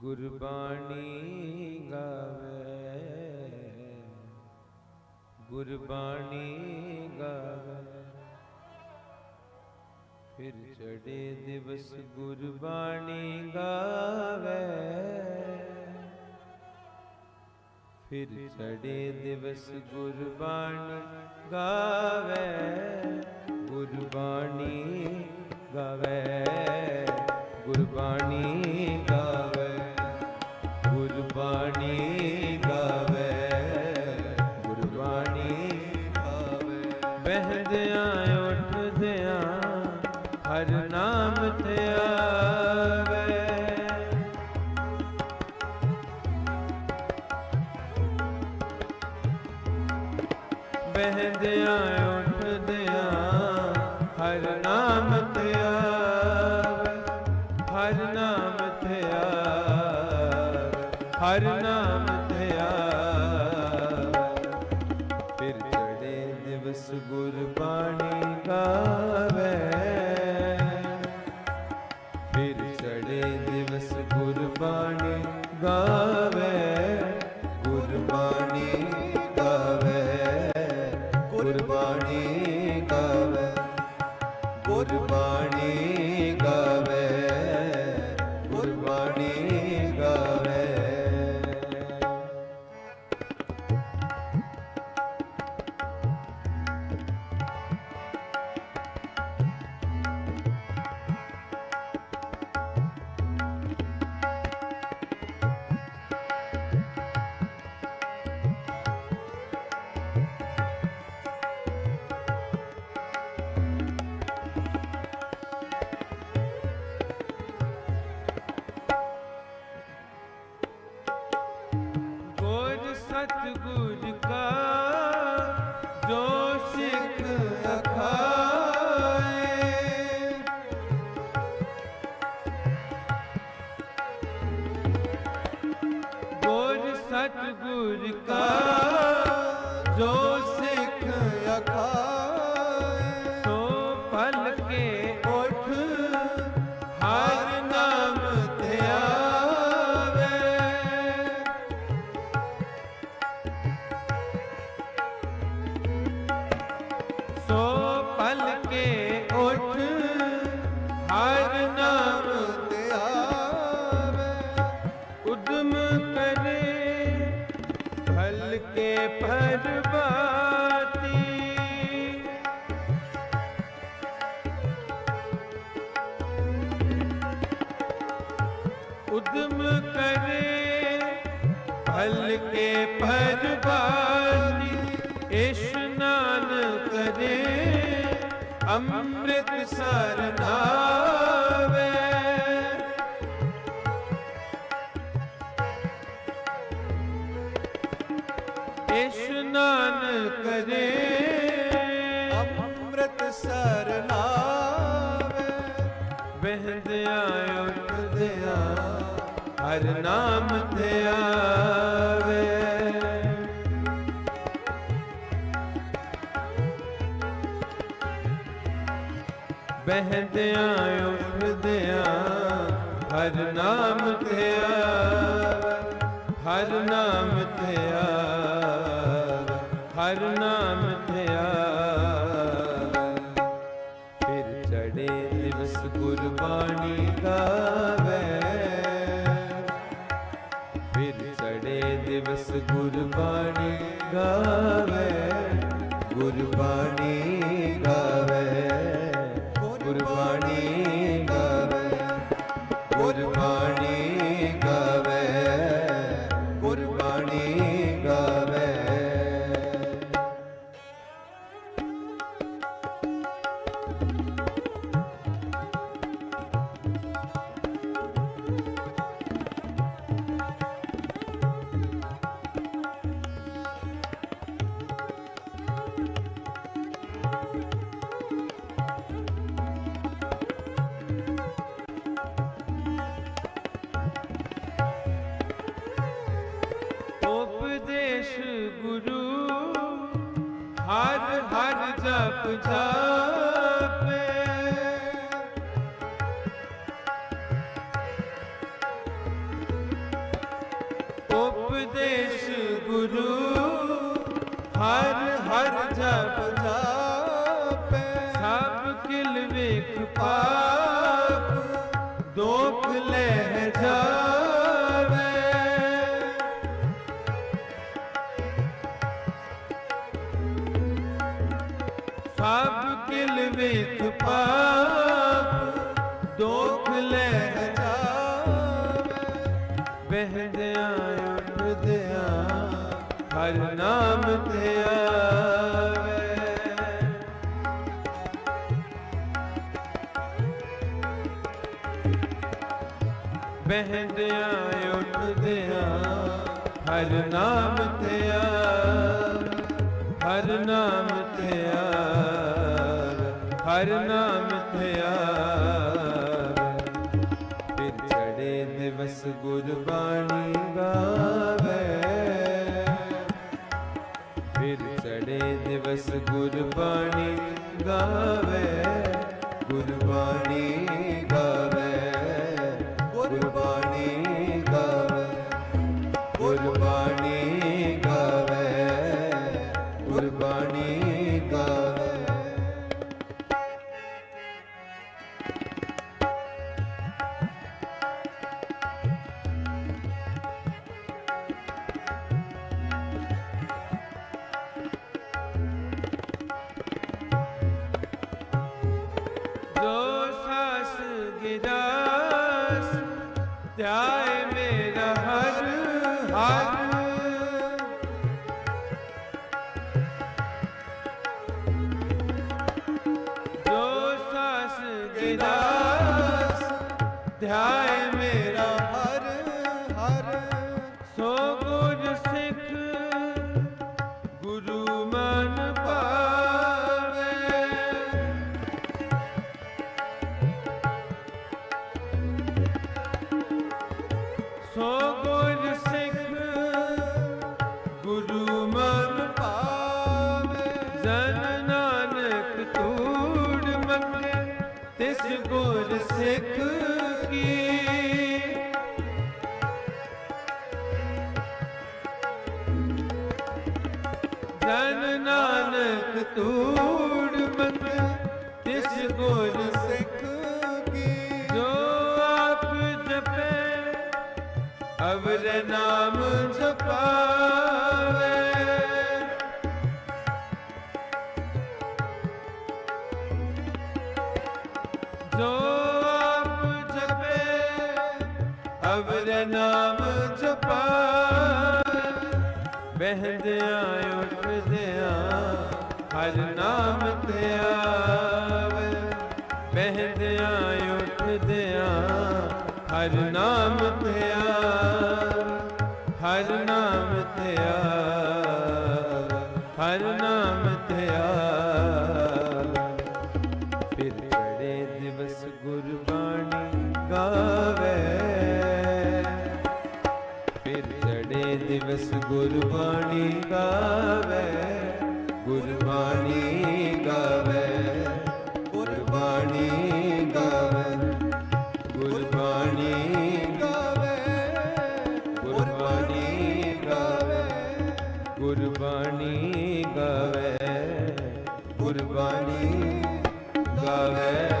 ਗੁਰਬਾਣੀ ਗਾਵੇ। ਗੁਰਬਾਣੀ ਗਾਵੇ। ਫਿਰ ਚੜੇ ਦਿਵਸ ਗੁਰਬਾਣੀ ਗਾਵੇ। ਫਿਰ ਚੜੇ ਦਿਵਸ ਗੁਰਬਾਣੀ ਗਾਵੇ। ਹਰ ਨਾਮ ਤੇ ਫਿਰ ਚੜੇ ਦਿਵਸ ਗੁਰਬਾਣੀ ਗਾਵੇ। ਫਿਰ ਚੜੇ ਦਿਵਸ ਗੁਰਬਾਣੀ ਗਾਵੇ। ਗੁਰਬਾਣੀ ਗਾਵੇ ਸਤਿਗੁਰ ਕਾ ਉਦਮ ਕਰੇ ਫਲ ਕੇ ਪਰਬਾਤੀ ਇਸ਼ਨਾਨ ਕਰੇ ਅੰਮ੍ਰਿਤ ਸਰ ਨਾਵੇ ਇਸ਼ਨਾਨ ਕਰੇ ਅੰਮ੍ਰਿਤ ਸਰ ਹਰ ਨਾਮ ਤੇ ਆਵੇ। ਉੱਠਦਿਆਂ ਹਰ ਨਾਮ ਤੇ ਹਰ ਨਾਮ ਤੇ ਹਰ ਨਾਮ ਤੇ ਫਿਰ ਚੜੇ ਦਿਵਸ ਗੁਰਬਾਣੀ ਗਾਵੇ ਦਿਵਸ ਗੁਰਬਾਣੀ ਗਾਵੇ ਗੁਰਬਾਣੀ ਉਪਦੇਸ਼ ਗੁਰੂ, ਹਰ ਹਰ ਜਪ ਜਾਪੇ। ਉਪਦੇਸ਼ ਗੁਰੂ, ਹਰ ਹਰ ਜਪ ਜਾਪੈ। ਸਭ ਕਿਲ ਵੇਖ ਪਾਪ, ਦੋਖ ਲੈ ਹਰ ਨਾਮ ਤੇ ਆਵੇ। ਬਹਿੰਦਿਆਂ ਉੱਠਦਿਆਂ ਹਰ ਨਾਮ ਤੇ ਆਵੇ। ਹਰ ਨਾਮ ਤੇ ਆਵੇ। ਹਰ ਨਾਮ ਤੇ ਆਵੇ। ਫਿਰ ਚੜੇ ਦਿਵਸ ਗੁਰਬਾਣੀ ਗਾਵੇ ਦਿਵਸ ਗੁਰਬਾਣੀ ਗਾਵੇ ਗੁਰਬਾਣੀ ਗਾਵੇ। ਸਾਸ ਗਿਰਾਸ ਧਿਆਏ ਸਿੱਖ ਕੀ? ਜਨ ਨਾਨਕ ਤੂੜ ਮੰਗੇ, ਤਿਸ ਗੁਰ ਸਿੱਖ ਕੀ? ਜੋ ਆਪ ਜਪੇ, ਅਵਰ ਨਾਮ ਜਪਾਵੇ। ਜੋ ਅਵਰ ਨਾਮ ਜਪਾਵੇ ਬਹਿੰਦਿਆਂ ਉੱਠਦਿਆਂ ਹਰ ਨਾਮ ਤੇ ਆਵੇ। ਬਹਿੰਦਿਆਂ ਉੱਠਦਿਆਂ ਹਰ ਨਾਮ ਤੇ ਆਵੇ। ਹਰ ਨਾਮ ਤੇ ਆਵੇ। ਹਰ ਨਾਮ ਤੇ ਆਵੇ। ਫਿਰ ਚੜੇ ਦਿਵਸ ਗੁਰਬਾਣੀ ਗਾਵੇ। ਚੜੇ ਗੁਰਬਾਣੀ ਗਾਵੇ ਗੁਰਬਾਣੀ ਗਾਵੇ ਗੁਰਬਾਣੀ ਗਾਵੇ ਗੁਰਬਾਣੀ ਗਾਵੇ ਗੁਰਬਾਣੀ ਗਾਵੇ ਗੁਰਬਾਣੀ ਗਾਵੇ ਗੁਰਬਾਣੀ ਗਾਵੇ